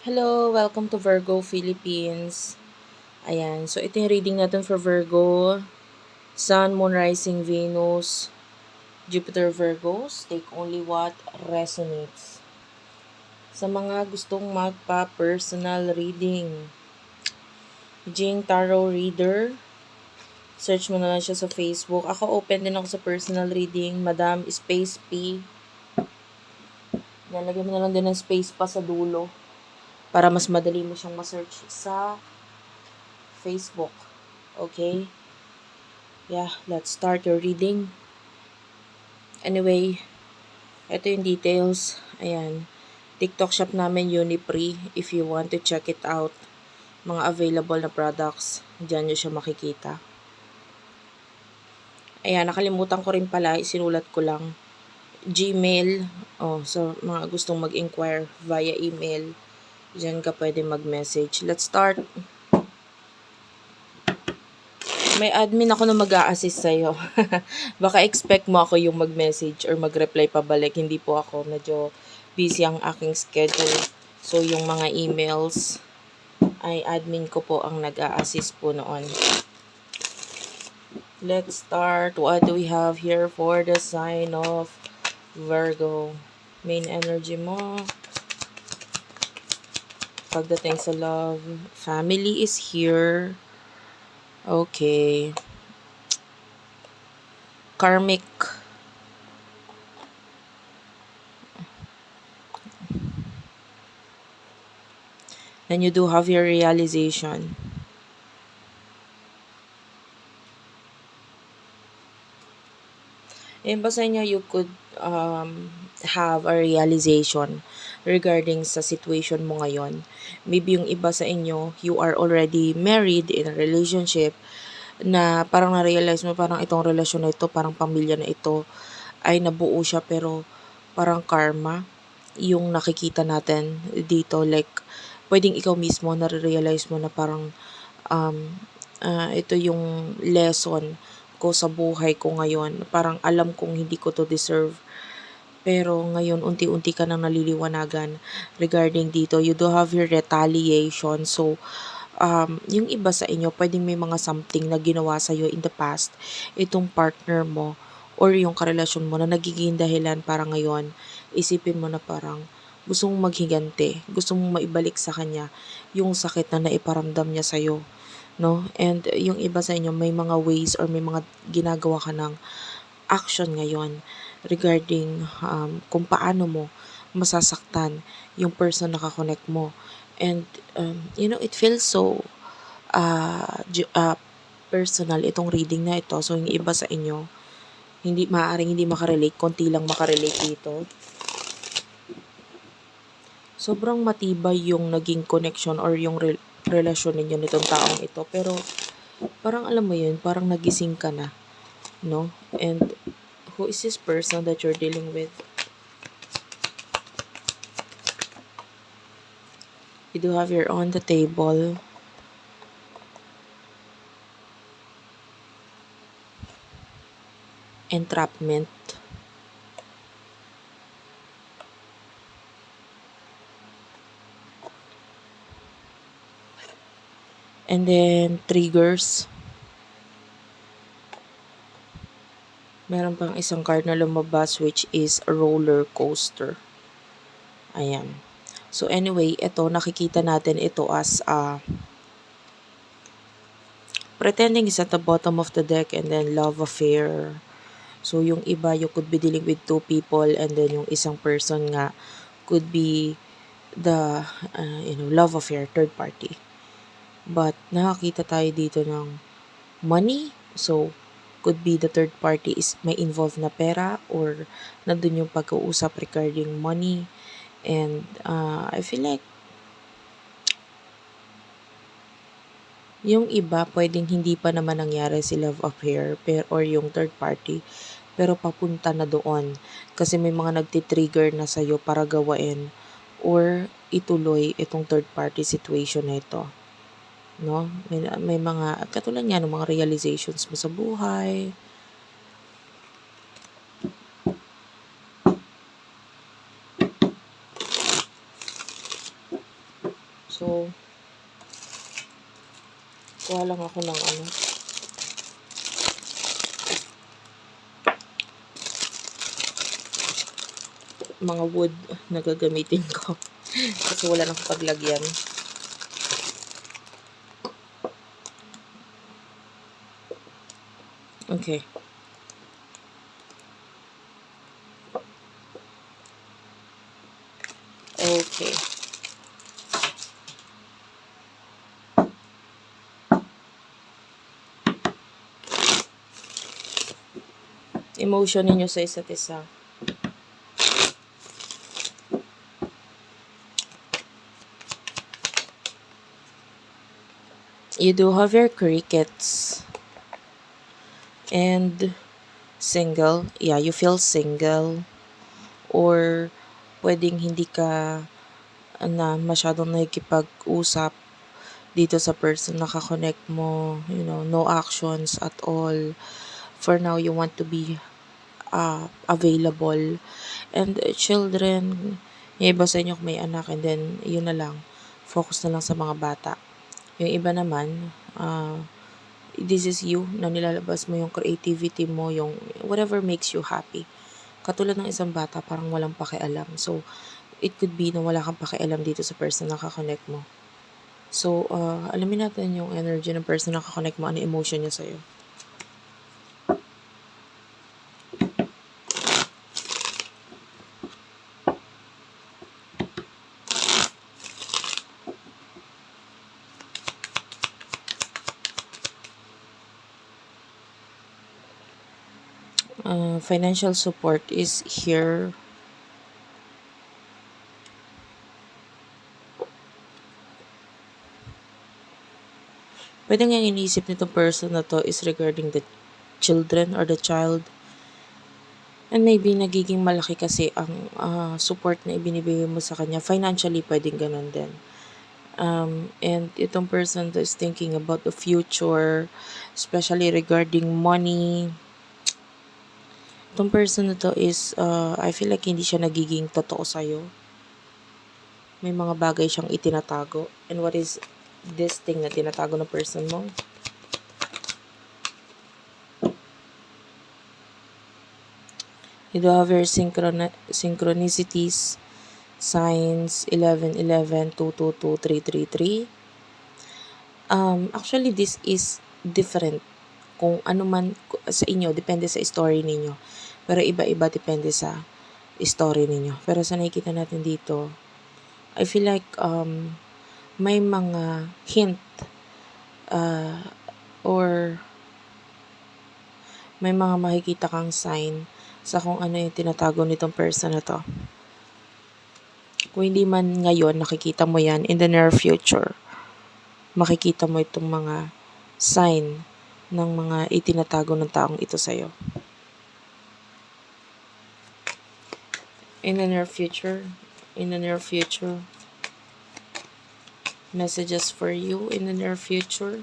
Hello, welcome to Virgo Philippines. Ayan, so ito yung reading natin for Virgo. Sun, Moon, Rising, Venus, Jupiter, Virgos. Take only what resonates. Sa mga gustong magpa-personal reading, Jing Tarot Reader, search mo na lang siya sa Facebook. Ako open din ako sa personal reading, Madam Space P. Nalagyan mo na lang din ng space pa sa dulo para mas madali mo siyang ma-search sa Facebook. Okay? Yeah, let's start your reading. Anyway, ito yung details. Ayan. TikTok shop namin, Unipre. If you want to check it out, mga available na products, dyan nyo siya makikita. Ayan, nakalimutan ko rin pala, isinulat ko lang. Gmail, oh, so mga gustong mag-inquire via email, Diyan ka pwede mag-message. Let's start. May admin ako na mag assist sa'yo. Baka expect mo ako yung mag-message or mag-reply pabalik. Hindi po ako. Medyo busy ang aking schedule. So, yung mga emails ay admin ko po ang nag assist po noon. Let's start. What do we have here for the sign of Virgo? Main energy mo pagdating sa love. Family is here. Okay. Karmic. Then you do have your realization. Yung basa niya, you could um, have a realization regarding sa situation mo ngayon. Maybe yung iba sa inyo, you are already married in a relationship na parang na-realize mo parang itong relasyon na ito, parang pamilya na ito ay nabuo siya pero parang karma yung nakikita natin dito like pwedeng ikaw mismo na-realize mo na parang um, uh, ito yung lesson ko sa buhay ko ngayon. Parang alam kong hindi ko to deserve. Pero ngayon, unti-unti ka nang naliliwanagan regarding dito. You do have your retaliation. So, um, yung iba sa inyo, pwedeng may mga something na ginawa sa'yo in the past. Itong partner mo or yung karelasyon mo na nagiging dahilan para ngayon, isipin mo na parang gusto mong maghigante, gusto mong maibalik sa kanya yung sakit na naiparamdam niya sa'yo no? And yung iba sa inyo may mga ways or may mga ginagawa ka ng action ngayon regarding um, kung paano mo masasaktan yung person na kakonect mo. And, um, you know, it feels so uh, uh, personal itong reading na ito. So, yung iba sa inyo, hindi maaaring hindi makarelate, konti lang makarelate dito. Sobrang matibay yung naging connection or yung re- relasyon ninyo nitong taong ito. Pero, parang alam mo yun, parang nagising ka na. No? And, who is this person that you're dealing with? You do have your on the table. Entrapment. And then, triggers. Meron pang isang card na lumabas which is roller coaster. Ayan. So anyway, ito nakikita natin ito as uh, pretending is at the bottom of the deck and then love affair. So yung iba you could be dealing with two people and then yung isang person nga could be the uh, you know love affair third party. But nakakita tayo dito ng money. So, could be the third party is may involved na pera or nandun yung pag-uusap regarding money. And uh, I feel like yung iba pwedeng hindi pa naman nangyari si love affair pero, or yung third party pero papunta na doon kasi may mga nagtitrigger na sa'yo para gawain or ituloy itong third party situation na ito no? May, may mga, katulad niya, ng mga realizations mo sa buhay. So, kuha lang ako ng ano. mga wood na gagamitin ko. Kasi wala nang paglagyan. Okay. Okay. Emotion ninyo sa isa't isa. You do have your crickets. And single. Yeah, you feel single. Or pwedeng hindi ka na masyadong nakikipag-usap dito sa person na kakonect mo. You know, no actions at all. For now, you want to be uh, available. And uh, children, yung iba sa inyo may anak and then yun na lang. Focus na lang sa mga bata. Yung iba naman, uh, this is you na nilalabas mo yung creativity mo, yung whatever makes you happy. Katulad ng isang bata, parang walang pakialam. So, it could be na wala kang pakialam dito sa person na kakonect mo. So, uh, alamin natin yung energy ng person na kakonect mo, ano emotion niya sa'yo. Uh, financial support is here. Pwede nga iniisip nitong person na to is regarding the children or the child. And maybe nagiging malaki kasi ang uh, support na ibinibigay mo sa kanya. Financially, pwedeng ganun din. Um, and itong person that is thinking about the future, especially regarding money, Itong person na to is, uh, I feel like hindi siya nagiging totoo sa'yo. May mga bagay siyang itinatago. And what is this thing na tinatago ng person mo? You do have your synchron synchronicities, signs 11, 11, 2, 2, 2, 3, 3, 3. Um, actually, this is different kung ano man sa inyo, depende sa story ninyo. Pero iba-iba depende sa story ninyo. Pero sa nakikita natin dito, I feel like um, may mga hint uh, or may mga makikita kang sign sa kung ano yung tinatago nitong person na to. Kung hindi man ngayon, nakikita mo yan in the near future. Makikita mo itong mga sign ng mga itinatago ng taong ito sa'yo. In the near future, in the near future, messages for you in the near future.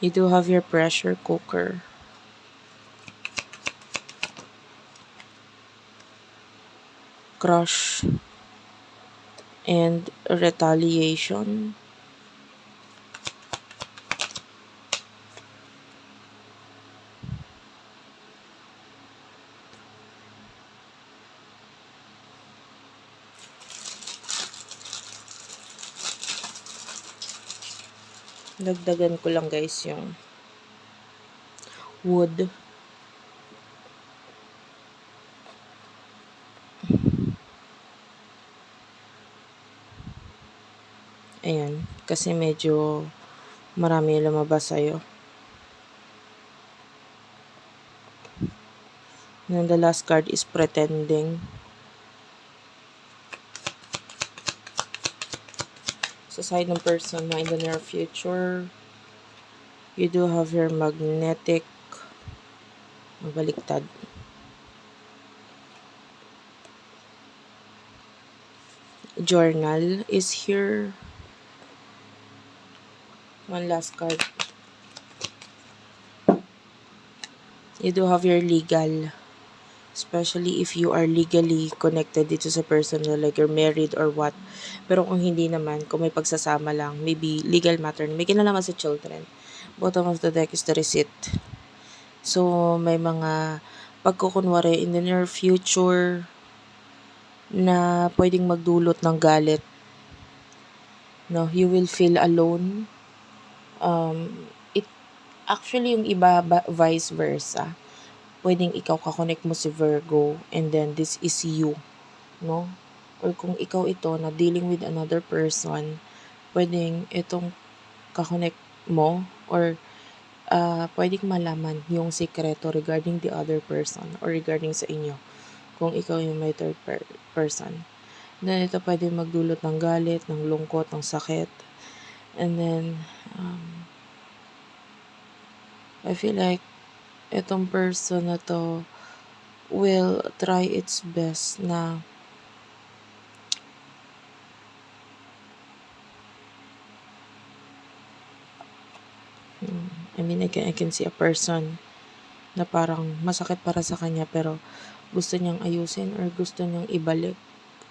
You do have your pressure cooker. Crush and retaliation. Dagdagan ko lang guys yung wood. Ayan. Kasi medyo marami lumabas sa'yo. And the last card is pretending. Sa side ng person na in the near future, you do have your magnetic mabaliktad. Journal is here. One last card. You do have your legal. Especially if you are legally connected dito sa person na like you're married or what. Pero kung hindi naman, kung may pagsasama lang, maybe legal matter, may kinalaman sa children. Bottom of the deck is the receipt. So, may mga pagkukunwari in the near future na pwedeng magdulot ng galit. No, you will feel alone. Um, it actually yung iba ba, vice versa. Pwedeng ikaw kakonect mo si Virgo and then this is you, no? Or kung ikaw ito na dealing with another person, pwedeng itong kakonect mo or uh, pwedeng malaman yung sikreto regarding the other person or regarding sa inyo kung ikaw yung may third per- person. Then ito pwede magdulot ng galit, ng lungkot, ng sakit. And then, um, I feel like itong person na to will try its best na Hmm, I mean, I can, I can see a person na parang masakit para sa kanya pero gusto niyang ayusin or gusto niyang ibalik.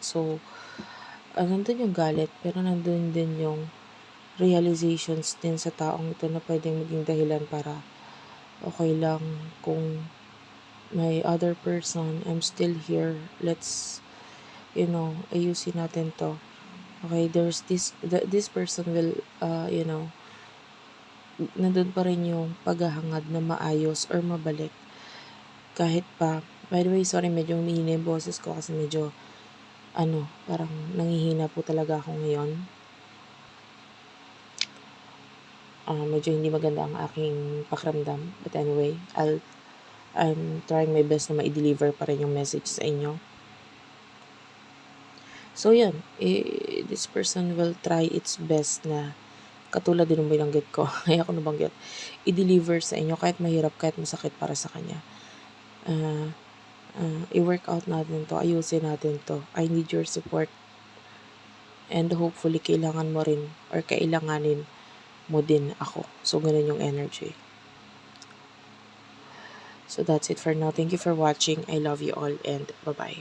So, ah, nandun yung galit pero nandun din yung realizations din sa taong ito na pwedeng maging dahilan para okay lang kung may other person, I'm still here. Let's, you know, ayusin natin to. Okay, there's this, th- this person will, uh, you know, nandun pa rin yung paghahangad na maayos or mabalik. Kahit pa, by the way, sorry, medyo humihina yung boses ko kasi medyo, ano, parang nangihina po talaga ako ngayon. Ah, medyo hindi maganda ang aking pakiramdam. But anyway, I'll, I'm trying my best na ma-deliver pa rin yung message sa inyo. So, yun. Eh, this person will try its best na katulad din ng binanggit ko, kaya ako nabanggit, i-deliver sa inyo kahit mahirap, kahit masakit para sa kanya. Uh, uh, i-work out natin to, ayusin natin to. I need your support. And hopefully, kailangan mo rin or kailanganin mo din ako. So, ganun yung energy. So, that's it for now. Thank you for watching. I love you all and bye-bye.